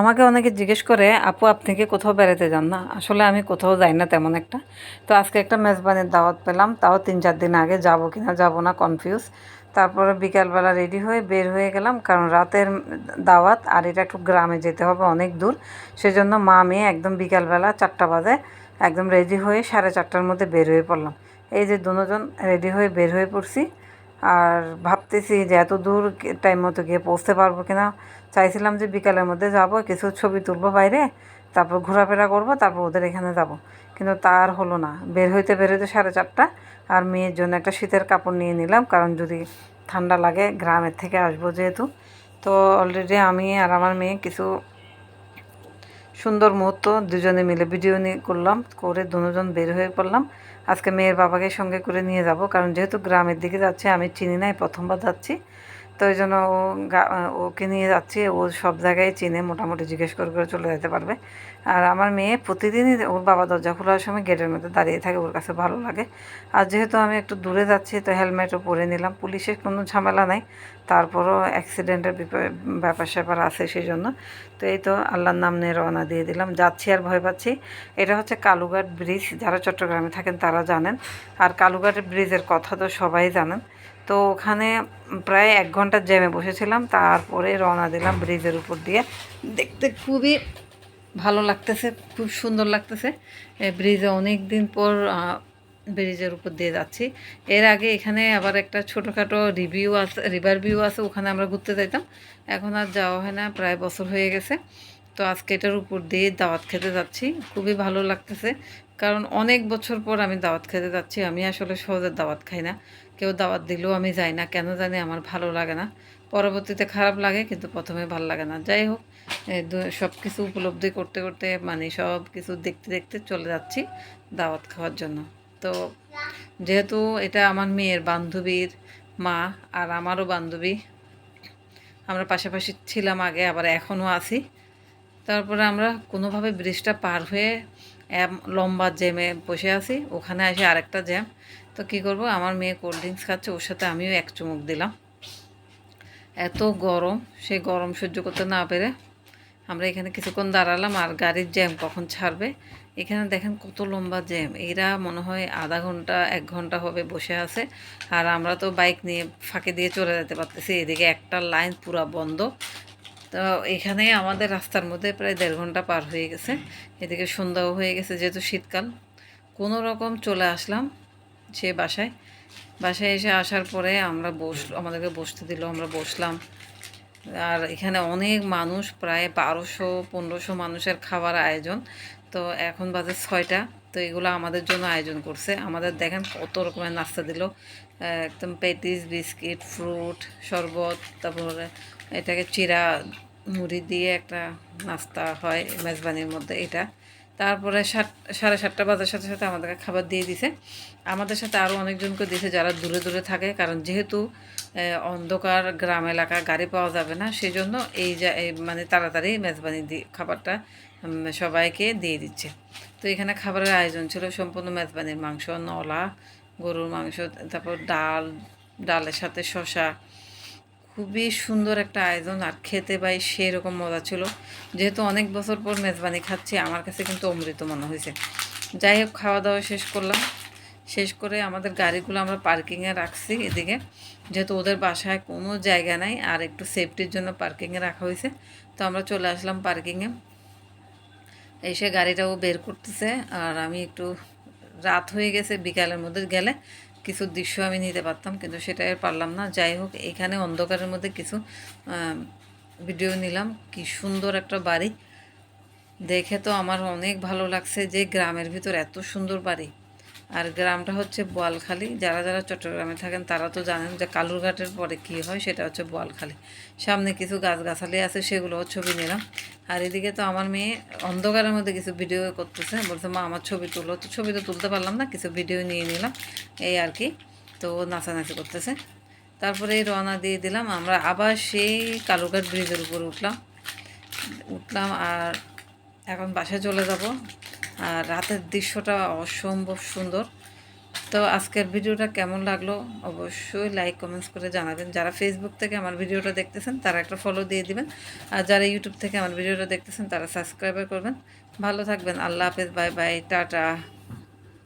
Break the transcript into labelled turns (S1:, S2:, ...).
S1: আমাকে অনেকে জিজ্ঞেস করে, আপু, আপনি কি কোথাও বেড়াতে যান না? আসলে আমি কোথাও যাই না তেমন একটা। তো আজকে একটা মেজবানির দাওয়াত পেলাম। তাও তিন চার দিন আগে, যাব কি না যাব না কনফিউজ তারপরে বিকালবেলা রেডি হয়ে বের হয়ে গেলাম, কারণ রাতের দাওয়াত, আর এটা একটু গ্রামে যেতে হবে, অনেক দূর। সেজন্য মা মেয়ে একদম বিকালবেলা চারটা বাজে একদম রেডি হয়ে সাড়ে চারটার মধ্যে বের হয়ে পড়লাম। এই যে দুজন রেডি হয়ে বের হয়ে পড়ছি। আর ভাবতেছি যে এত দূর টাইম মতো গিয়ে পৌঁছতে পারব কিনা। চাইছিলাম যে বিকালের মধ্যে যাব, কিছু ছবি তুলবো বাইরে, তারপর ঘোরাফেরা করব, তারপর ওদের এখানে যাব। কিন্তু তার হলো না। বের হইতে বের হইতে সাড়ে চারটা, আর মেয়ের জন্য একটা শীতের কাপড় নিয়ে নিলাম, কারণ যদি ঠান্ডা লাগে, গ্রামের থেকে আসব যেহেতু। তো অলরেডি আমি আর আমার মেয়ে কিছু সুন্দর মুহূর্ত, দুজনে মিলে ভিডিও নিয়ে করলাম, করে দুজন বের হয়ে পড়লাম। আজকে মেয়ের বাবাকে সঙ্গে করে নিয়ে যাব, কারণ যেহেতু গ্রামের দিকে যাচ্ছে, আমি চিনি নাই প্রথমবার যাচ্ছি। তো ওই জন্য ও ওকে নিয়ে যাচ্ছি, ও সব জায়গায় চিনে মোটামুটি জিজ্ঞেস করে করে চলে যেতে পারবে। আর আমার মেয়ে প্রতিদিনই ওর বাবা দরজা খোলার সময় গেটের মধ্যে দাঁড়িয়ে থাকে, ওর কাছে ভালো লাগে। আর যেহেতু আমি একটু দূরে যাচ্ছি, তো হেলমেটও পরে নিলাম। পুলিশের কোনো ঝামেলা নাই, তারপরও অ্যাক্সিডেন্টের ব্যাপার স্যাপার আছে সেই জন্য। তো এই তো আল্লাহর নাম নিয়ে রওনা দিয়ে দিলাম। যাচ্ছি আর ভয় পাচ্ছি। এটা হচ্ছে কালুঘাট ব্রিজ, যারা চট্টগ্রামে থাকেন তারা জানেন। আর কালুঘাট ব্রিজের কথা তো সবাই জানেন। তো ওখানে প্রায় এক ঘণ্টার জ্যামে বসেছিলাম, তারপরে রওনা দিলাম ব্রিজের উপর দিয়ে। দেখতে খুবই ভালো লাগতেছে, খুব সুন্দর লাগতেছে। ব্রিজে অনেক দিন পর ব্রিজের উপর দিয়ে যাচ্ছি। এর আগে এখানে আবার একটা ছোটোখাটো রিভিউ আছে রিভার ভিউ আছে, ওখানে আমরা ঘুরতে যাইতাম। এখন আর যাওয়া হয় না, প্রায় বছর হয়ে গেছে। তো আজকে এটার উপর দিয়ে দাওয়াত খেতে যাচ্ছি। খুবই ভালো লাগতেছে, কারণ অনেক বছর পর আমি দাওয়াত খেতে যাচ্ছি, আমি আসলে সহজে দাওয়াত খাই না। কেউ দাওয়াত দিলেও আমি যাই না। কেন জানি আমার ভালো লাগে না। পরবর্তীতে খারাপ লাগে, কিন্তু প্রথমে ভালো লাগে না। যাই হোক সব কিছু উপলব্ধি করতে করতে মানে সব কিছু দেখতে দেখতে চলে যাচ্ছি দাওয়াত খাওয়ার জন্য। তো যেহেতু এটা আমার মেয়ের বান্ধবীর মা আর আমারও বান্ধবী, আমরা পাশাপাশি ছিলাম আগে, আবার এখনও আছি। তারপরে আমরা কোনোভাবে ব্রিজটা পার হয়ে লম্বা জ্যামে বসে আছি। ওখানে এসে আরেকটা জ্যাম। তো কী করব? আমার মেয়ে কোল্ড ড্রিঙ্কস খাচ্ছে, ওর সাথে আমিও এক চুমুক দিলাম। এত গরম সেই গরম সহ্য করতে না পেরে আমরা এখানে কিছুক্ষণ দাঁড়ালাম আর গাড়ির জ্যাম কখন ছাড়বে? এখানে দেখেন কত লম্বা জ্যাম। এরা মনে হয় আধা ঘণ্টা, এক ঘণ্টা হবে বসে আছে। আর আমরা তো বাইক নিয়ে ফাঁকে দিয়ে চলে যেতে পারতেছি। এদিকে একটা লাইন পুরা বন্ধ। তো এখানে আমাদের রাস্তার মধ্যে প্রায় দেড় ঘণ্টা পার হয়ে গেছে। এদিকে সন্ধ্যাও হয়ে গেছে যেহেতু শীতকাল। কোনো রকম চলে আসলাম। সে বাসায়। বাসায় এসে আসার পরে আমরা বস, আমাদেরকে বসতে দিল, আমরা বসলাম। আর এখানে অনেক মানুষ, প্রায় বারোশো, পনেরোশো মানুষের খাবার আয়োজন। তো এখন বাজে ছয়টা, তো এগুলো আমাদের জন্য আয়োজন করছে। আমাদের দেখেন কত রকমের নাস্তা দিল। একদম পেটিস, বিস্কিট, ফ্রুট, শরবত, তারপরে এটাকে চিরা মুড়ি দিয়ে একটা নাস্তা হয়, মেজবানির মধ্যে এটা। তারপরে সাত, সাড়ে সাতটা বাজার সাথে সাথে আমাদেরকে খাবার দিয়ে দিছে। আমাদের সাথে আরও অনেকজনকে দিয়েছে যারা দূরে দূরে থাকে, কারণ যেহেতু অন্ধকার গ্রাম এলাকা, গাড়ি পাওয়া যাবে না সেই জন্য এই যা মানে তাড়াতাড়ি মেজবানি দিয়ে খাবারটা সবাইকে দিয়ে দিচ্ছে। তো এখানে খাবারের আয়োজন ছিল সম্পূর্ণ মেজবানির মাংস, নলা, গরুর মাংস, তারপর ডাল, ডালের সাথে শশা খুবই সুন্দর একটা আয়োজন, আর খেতে পাই সেরকম মজা ছিল। যেহেতু অনেক বছর পর মেজবানি খাচ্ছি, আমার কাছে কিন্তু অমৃত মনে হয়েছে। যাই হোক খাওয়া দাওয়া শেষ করলাম। শেষ করে আমাদের গাড়িগুলো আমরা পার্কিংয়ে রাখছি এদিকে। যেহেতু ওদের বাসায় কোনো জায়গা নাই, আর একটু সেফটির জন্য পার্কিংয়ে রাখা হয়েছে। তো আমরা চলে আসলাম পার্কিংয়ে এসে গাড়িটাও বের করতেছে, আর আমি একটু রাত হয়ে গেছে, বিকালের মধ্যে গেলে। কিছু দৃশ্য আমি নিতে পারতাম, কিন্তু সেটা আর পারলাম না। যাই হোক, এখানে অন্ধকারের মধ্যে কিছু ভিডিও নিলাম। কি সুন্দর একটা বাড়ি। দেখে তো আমার অনেক ভালো লাগছে যে গ্রামের ভিতর এত সুন্দর বাড়ি। আর গ্রামটা হচ্ছে বোয়ালখালি। যারা যারা চট্টগ্রামে থাকেন, তারা তো জানেন যে কালুরঘাটের পরে কি হয়, সেটা হচ্ছে বোয়ালখালি। সামনে কিছু গাছগাছালি আছে, সেগুলোও ছবি নিলাম। আর এদিকে তো আমার মেয়ে অন্ধকারের মধ্যে কিছু ভিডিও করতেছে। বলছে, মা, আমার ছবি তুলো। তো ছবি তো তুলতে পারলাম না, কিছু ভিডিও নিয়ে নিলাম। এই আর কি। তো নাচানাচি করতেছে। তারপরে রওনা দিয়ে দিলাম। আমরা আবার সেই কালুঘাট ব্রিজের উপর উঠলাম। উঠলাম আর এখন বাসায় চলে যাব। আর রাতের দৃশ্যটা অসম্ভব সুন্দর। তো আজকের ভিডিওটা কেমন লাগল অবশ্যই লাইক কমেন্টস করে জানাবেন। যারা ফেসবুক থেকে আমার ভিডিওটা দেখতেছেন, তারা একটা ফলো দিয়ে দিবেন। আর যারা ইউটিউব থেকে আমার ভিডিওটা দেখতেছেন, তারা সাবস্ক্রাইবার করবেন। ভালো থাকবেন। আল্লাহ হাফেজ। Bye bye tata.